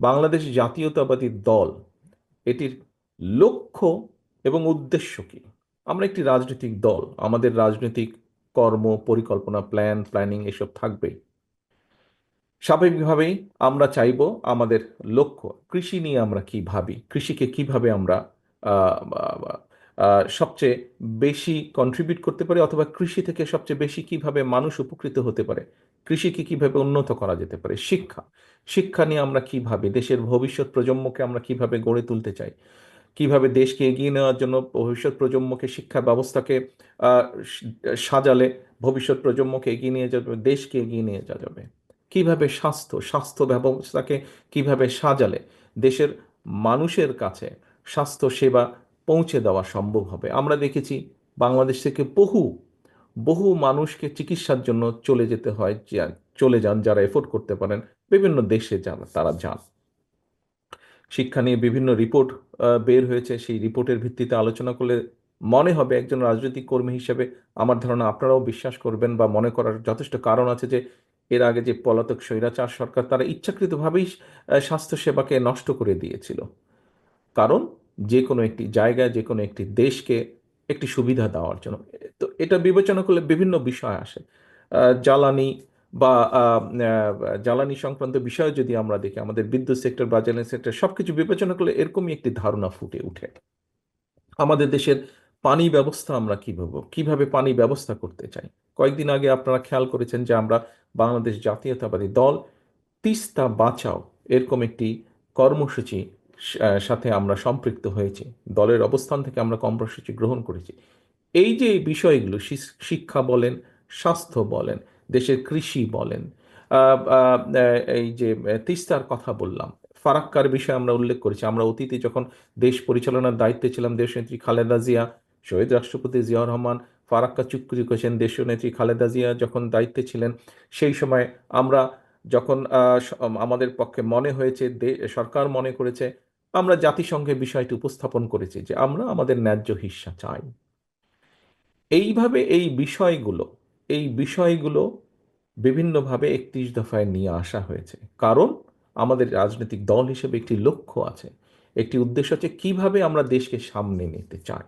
বাংলাদেশ জাতীয়তাবাদী দল, এটির লক্ষ্য এবং উদ্দেশ্য কি? আমরা একটি রাজনৈতিক দল, আমাদের রাজনৈতিক কর্ম, পরিকল্পনা প্ল্যান প্ল্যানিং এসব থাকবে স্বাভাবিকভাবেই আমরা চাইব আমাদের লক্ষ্য, কৃষি নিয়ে আমরা কি ভাবি? কৃষিকে কীভাবে আমরা সবচেয়ে বেশি কন্ট্রিবিউট করতে পারে অথবা কৃষি থেকে সবচেয়ে বেশি কীভাবে মানুষ উপকৃত হতে পারে? কৃষিকে কীভাবে উন্নত করা যেতে পারে? শিক্ষা। শিক্ষা নিয়ে আমরা কীভাবে, দেশের ভবিষ্যৎ প্রজন্মকে আমরা কীভাবে গড়ে তুলতে চাই? কীভাবে দেশকে এগিয়ে নেওয়ার জন্য ভবিষ্যৎ প্রজন্মকে শিক্ষা ব্যবস্থাকে সাজালে ভবিষ্যৎ প্রজন্মকে এগিয়ে নিয়ে যাবে, দেশকে এগিয়ে নিয়ে যাওয়া যাবে? কীভাবে স্বাস্থ্য স্বাস্থ্য ব্যবস্থাকে কীভাবে সাজালে? দেশের মানুষের কাছে স্বাস্থ্য সেবা পৌঁছে দেওয়া সম্ভব হবে। আমরা দেখেছি বাংলাদেশ থেকে বহু বহু মানুষকে চিকিৎসার জন্য চলে যেতে হয় চলে যান, যারা এফোর্ড করতে পারেন। বিভিন্ন দেশে যান, তারা যান। শিক্ষা নিয়ে বিভিন্ন রিপোর্ট বের হয়েছে। সেই রিপোর্টের ভিত্তিতে আলোচনা করলে মনে হবে একজন রাজনৈতিক কর্মী হিসেবে আমার ধারণা আপনারাও বিশ্বাস করবেন বা মনে করার যথেষ্ট কারণ আছে যে, এর আগে যে পলাতক স্বৈরাচার সরকার তারা ইচ্ছাকৃতভাবেই স্বাস্থ্যসেবাকে নষ্ট করে দিয়েছিল। কারণ যে কোনো একটি জায়গায় যে কোনো একটি দেশকে একটি সুবিধা দেওয়ার জন্য। তো এটা বিবেচনা করলে বিভিন্ন বিষয় আসে। জ্বালানি বা জ্বালানি সংক্রান্ত বিষয় যদি আমরা দেখি, আমাদের বিদ্যুৎ সেক্টর বা জ্বালানি সেক্টর সব কিছু বিবেচনা করলে এরকমই একটি ধারণা ফুটে উঠে আমাদের দেশের পানি ব্যবস্থা আমরা কীভাবে কীভাবে পানি ব্যবস্থা করতে চাই? কয়েকদিন আগে আপনারা খেয়াল করেছেন যে আমরা বাংলাদেশ জাতীয়তাবাদী দল তিস্তা বাঁচাও এরকম একটি কর্মসূচি সাথে আমরা সম্পৃক্ত হয়েছি। দলের অবস্থান থেকে আমরা কর্মসূচি গ্রহণ করেছি। এই যে বিষয়গুলো শিক্ষা বলেন, স্বাস্থ্য বলেন, দেশের কৃষি বলেন এই যে তিস্তার কথা বললাম, ফারাক্কার বিষয়ে আমরা উল্লেখ করেছি। আমরা অতীতে যখন দেশ পরিচালনার দায়িত্বে ছিলাম, দেশনেত্রী খালেদা জিয়া, শহীদ রাষ্ট্রপতি জিয়াউর রহমান, ফারাক্কা চুক্তি করেছেন দেশীয় নেত্রী খালেদা জিয়া যখন দায়িত্বে ছিলেন, সেই সময় আমরা যখন আমাদের পক্ষে মনে হয়েছে সরকার মনে করেছে আমরা জাতিসংঘে বিষয়টি উপস্থাপন করেছি যে আমরা আমাদের ন্যায্য হিস্সা চাই। এইভাবে এই বিষয়গুলো এই বিষয়গুলো বিভিন্নভাবে একত্রিশ দফায় নিয়ে আসা হয়েছে। কারণ আমাদের রাজনৈতিক দল হিসেবে একটি লক্ষ্য আছে, একটি উদ্দেশ্য আছে কীভাবে আমরা দেশকে সামনে নিতে চাই।